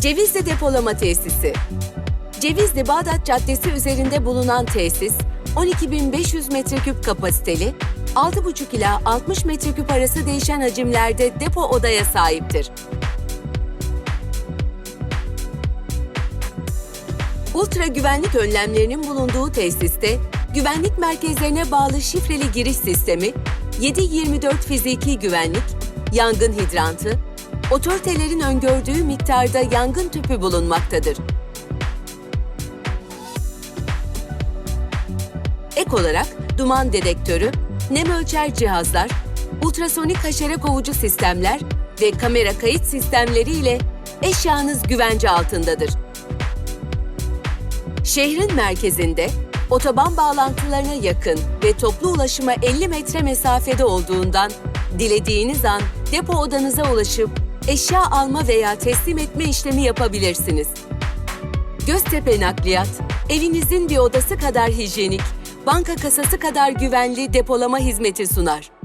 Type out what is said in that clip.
Cevizli Depolama Tesisi Cevizli Bağdat Caddesi üzerinde bulunan tesis, 12.500 metreküp kapasiteli, 6,5 ila 60 metreküp arası değişen hacimlerde depo odaya sahiptir. Ultra güvenlik önlemlerinin bulunduğu tesiste, güvenlik merkezlerine bağlı şifreli giriş sistemi, 7-24 fiziki güvenlik, yangın hidrantı, otoritelerin öngördüğü miktarda yangın tüpü bulunmaktadır. Ek olarak duman dedektörü, nem ölçer cihazlar, ultrasonik haşere kovucu sistemler ve kamera kayıt sistemleri ile eşyanız güvence altındadır. Şehrin merkezinde otoban bağlantılarına yakın ve toplu ulaşıma 50 metre mesafede olduğundan dilediğiniz an depo odanıza ulaşıp eşya alma veya teslim etme işlemi yapabilirsiniz. Göztepe Nakliyat, evinizin bir odası kadar hijyenik, banka kasası kadar güvenli depolama hizmeti sunar.